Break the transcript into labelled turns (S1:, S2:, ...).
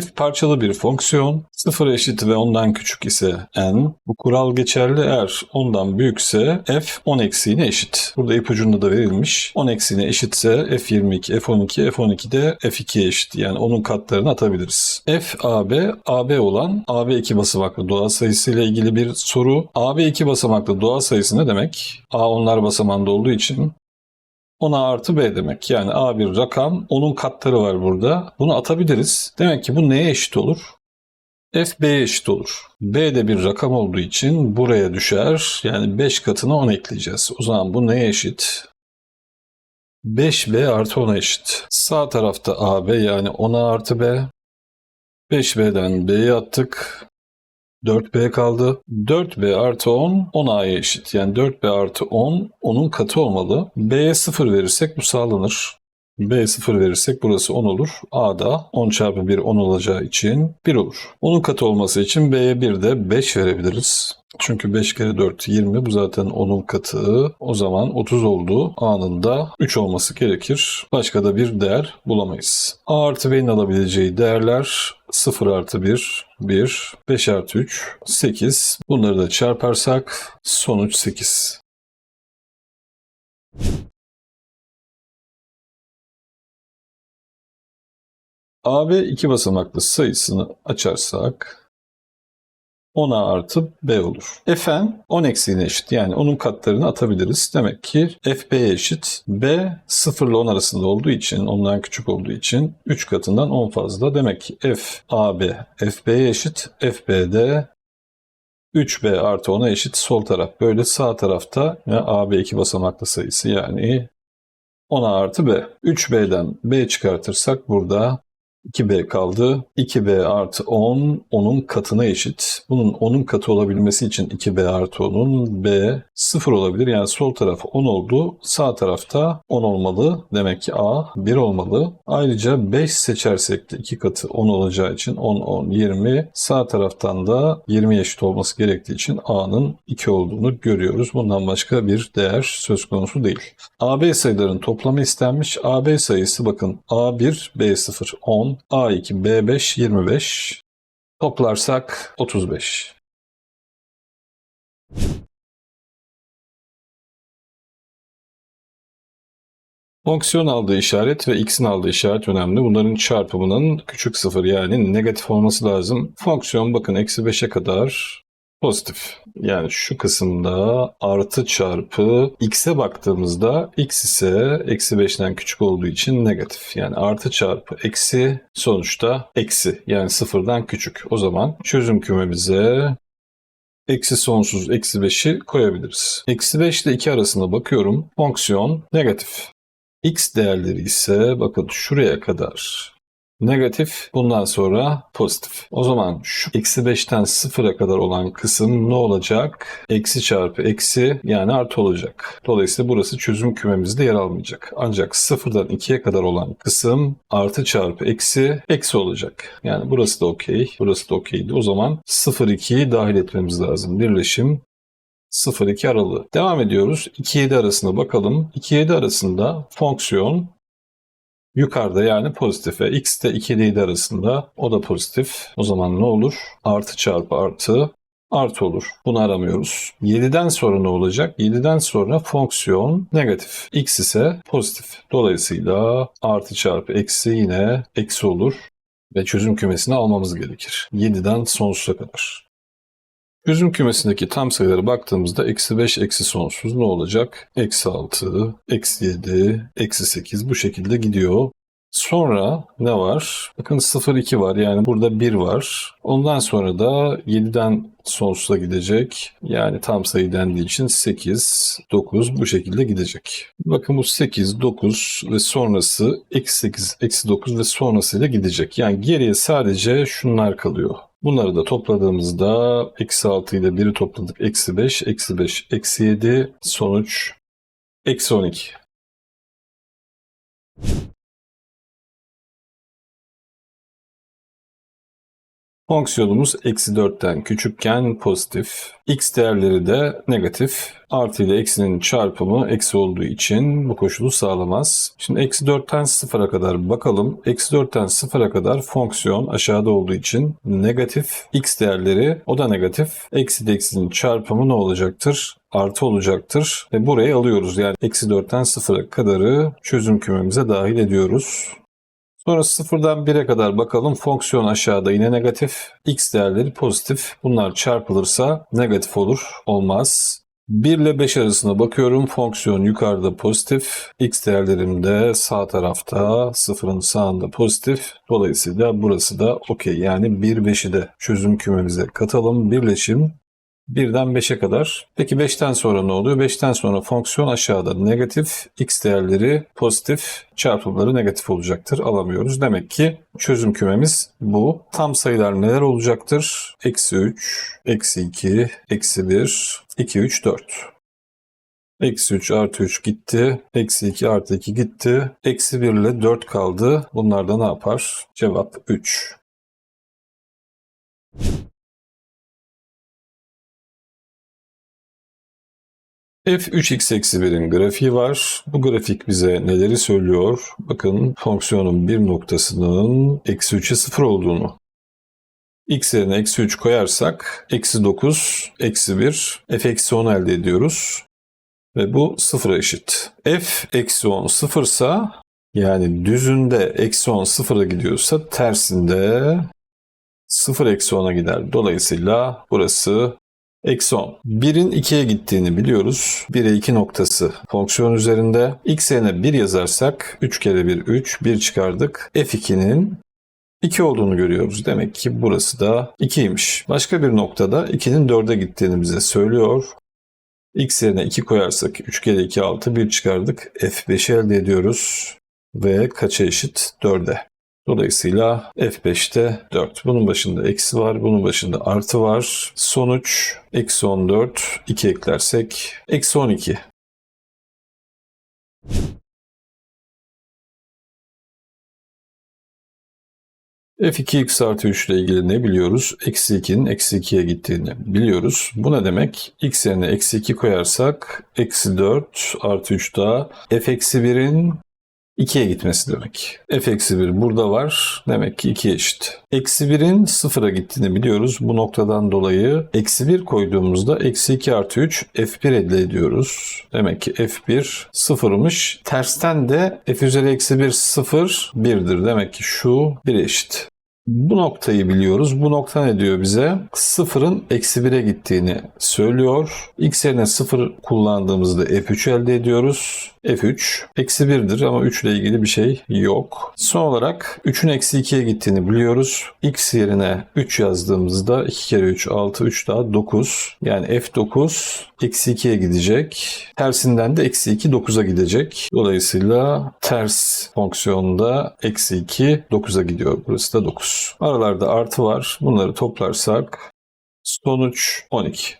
S1: f parçalı bir fonksiyon. 0 eşit ve ondan küçük ise n. Bu kural geçerli eğer ondan büyükse f 10 eksiğine eşit. Burada ipucunda da verilmiş. 10 eksiğine eşitse f22, f12, f12 de f2'ye eşit. Yani onun katlarını atabiliriz. f ab, ab olan ab 2 basamaklı doğal sayısı ile ilgili bir soru. ab 2 basamaklı doğal sayısı ne demek? a onlar basamağında olduğu için 10a artı b demek. Yani a bir rakam, onun katları var burada. Bunu atabiliriz. Demek ki bu neye eşit olur? f b'ye eşit olur. b de bir rakam olduğu için buraya düşer. Yani 5 katına 10 ekleyeceğiz. O zaman bu neye eşit? 5b artı 10'a eşit. Sağ tarafta ab yani 10a artı b. 5b'den b'yi attık. 4b kaldı. 4b artı 10 10a'ya eşit. Yani 4b artı 10 onun katı olmalı. b'ye 0 verirsek bu sağlanır. B 0 verirsek burası 10 olur. A da 10 çarpı 1 10 olacağı için 1 olur. Onun katı olması için B'ye 1 de 5 verebiliriz. Çünkü 5 kere 4 20 bu zaten 10'un katı. O zaman 30 oldu. A'nın da 3 olması gerekir. Başka da bir değer bulamayız. A artı B'nin alabileceği değerler 0 artı 1, 1, 5 artı 3, 8. Bunları da çarparsak sonuç 8. AB iki basamaklı sayısını açarsak 10A artı B olur. Fn 10 eksiğine eşit. Yani onun katlarını atabiliriz. Demek ki FB'ye eşit. B 0 ile 10 arasında olduğu için, ondan küçük olduğu için 3 katından 10 fazla. Demek ki FAB FB'ye eşit. FB'de 3B artı 10'a eşit sol taraf. Böyle sağ tarafta yani AB iki basamaklı sayısı yani 10A artı B. 3B'den B çıkartırsak burada 2b kaldı. 2b artı 10 onun katına eşit. Bunun 10'un katı olabilmesi için 2b artı 10'un b 0 olabilir. Yani sol taraf 10 oldu. Sağ tarafta 10 olmalı. Demek ki a 1 olmalı. Ayrıca 5 seçersek de 2 katı 10 olacağı için 10, 10, 20. Sağ taraftan da 20 eşit olması gerektiği için a'nın 2 olduğunu görüyoruz. Bundan başka bir değer söz konusu değil. AB sayıların toplamı istenmiş. AB sayısı bakın A1, B0 10, A2, B5 25. Toplarsak 35. Fonksiyon aldığı işaret ve x'in aldığı işaret önemli. Bunların çarpımının küçük sıfır yani negatif olması lazım. Fonksiyon bakın eksi 5'e kadar pozitif. Yani şu kısımda artı çarpı x'e baktığımızda x ise eksi 5'ten küçük olduğu için negatif. Yani artı çarpı eksi sonuçta eksi yani sıfırdan küçük. O zaman çözüm kümemize eksi sonsuz eksi 5'i koyabiliriz. Eksi 5 ile 2 arasında bakıyorum. Fonksiyon negatif. X değerleri ise bakın şuraya kadar negatif. Bundan sonra pozitif. O zaman şu eksi 5'ten 0'a kadar olan kısım ne olacak? Eksi çarpı eksi yani artı olacak. Dolayısıyla burası çözüm kümemizde yer almayacak. Ancak 0'dan 2'ye kadar olan kısım artı çarpı eksi eksi olacak. Yani burası da okey. Burası da okeydi. O zaman 0-2'yi dahil etmemiz lazım. Birleşim 0-2 aralığı. Devam ediyoruz. 2-7 arasında bakalım. 2-7 arasında fonksiyon yukarıda yani pozitife. X de 2 ile 7 arasında o da pozitif. O zaman ne olur? Artı çarpı artı artı olur. Bunu aramıyoruz. 7'den sonra ne olacak? 7'den sonra fonksiyon negatif. X ise pozitif. Dolayısıyla artı çarpı eksi yine eksi olur. Ve çözüm kümesini almamız gerekir. 7'den sonsuza kadar. Çözüm kümesindeki tam sayılara baktığımızda eksi 5, eksi sonsuz ne olacak? Eksi 6, eksi 7, eksi 8 bu şekilde gidiyor. Sonra ne var? Bakın 0, 2 var yani burada 1 var. Ondan sonra da 7'den sonsuza gidecek. Yani tam sayı dendiği için 8, 9 bu şekilde gidecek. Bakın bu 8, 9 ve sonrası eksi 8, eksi 9 ve sonrasıyla gidecek. Yani geriye sadece şunlar kalıyor. Bunları da topladığımızda eksi 6 ile 1'i topladık. Eksi 5, eksi 5, eksi 7 sonuç eksi 12. Fonksiyonumuz eksi 4'ten küçükken pozitif. X değerleri de negatif. Artı ile eksinin çarpımı eksi olduğu için bu koşulu sağlamaz. Şimdi eksi 4'ten 0'a kadar bakalım. Eksi 4'ten 0'a kadar fonksiyon aşağıda olduğu için negatif. X değerleri o da negatif. Eksi ile eksinin çarpımı ne olacaktır? Artı olacaktır. Ve buraya alıyoruz. Yani eksi 4'ten 0'a kadarı çözüm kümemize dahil ediyoruz. Sonra sıfırdan 1'e kadar bakalım. Fonksiyon aşağıda yine negatif. X değerleri pozitif. Bunlar çarpılırsa negatif olur. Olmaz. 1 ile 5 arasına bakıyorum. Fonksiyon yukarıda pozitif. X değerlerim de sağ tarafta sıfırın sağında pozitif. Dolayısıyla burası da okey. Yani 1 5'i de çözüm kümemize katalım. Birleşim 1'den 5'e kadar. Peki 5'ten sonra ne oluyor? 5'ten sonra fonksiyon aşağıda negatif, x değerleri pozitif, çarpımları negatif olacaktır. Alamıyoruz. Demek ki çözüm kümemiz bu. Tam sayılar neler olacaktır? Eksi 3, eksi 2, eksi 1, 2, 3, 4. Eksi 3 artı 3 gitti. Eksi 2 artı 2 gitti. Eksi 1 ile 4 kaldı. Bunlar da ne yapar? Cevap 3. f3x-1'in grafiği var. Bu grafik bize neleri söylüyor? Bakın fonksiyonun bir noktasının eksi 3'e 0 olduğunu. x yerine eksi 3 koyarsak eksi 9, eksi 1, f eksi 10 elde ediyoruz. Ve bu sıfıra eşit. f eksi 10 sıfırsa yani düzünde eksi 10 sıfıra gidiyorsa tersinde 0 eksi 10'a gider. Dolayısıyla burası Eksi 10. 1'in 2'ye gittiğini biliyoruz. 1'e 2 noktası fonksiyon üzerinde. X yerine 1 yazarsak 3 kere 1 3. 1 çıkardık. F2'nin 2 olduğunu görüyoruz. Demek ki burası da 2'ymiş. Başka bir noktada 2'nin 4'e gittiğini bize söylüyor. X yerine 2 koyarsak 3 kere 2 6 1 çıkardık. F5'i elde ediyoruz. Ve kaça eşit? 4'e. Dolayısıyla F5'te 4. Bunun başında eksi var, bunun başında artı var. Sonuç eksi 14. 2 eklersek eksi 12. F2x artı 3 ile ilgili ne biliyoruz? Eksi 2'nin eksi 2'ye gittiğini biliyoruz. Bu ne demek? x yerine eksi 2 koyarsak eksi 4 artı 3 daha f eksi 1'in 2'ye gitmesi demek. f eksi 1 burada var. Demek ki 2 eşit. Eksi 1'in 0'a gittiğini biliyoruz. Bu noktadan dolayı eksi 1 koyduğumuzda eksi 2 artı 3 f1 elde ediyoruz. Demek ki f1 sıfırmış. Tersten de f üzeri eksi 1 0 1'dir. Demek ki şu 1 eşit. Bu noktayı biliyoruz. Bu nokta ne diyor bize? Sıfırın eksi 1'e gittiğini söylüyor. X yerine 0 kullandığımızda F3 elde ediyoruz. F3 eksi 1'dir ama 3 ile ilgili bir şey yok. Son olarak 3'ün eksi 2'ye gittiğini biliyoruz. X yerine 3 yazdığımızda 2 kere 3 6 3 daha 9. Yani F9 eksi 2'ye gidecek. Tersinden de eksi 2 9'a gidecek. Dolayısıyla ters fonksiyonda eksi 2 9'a gidiyor. Burası da 9. Aralarda artı var. Bunları toplarsak sonuç 12.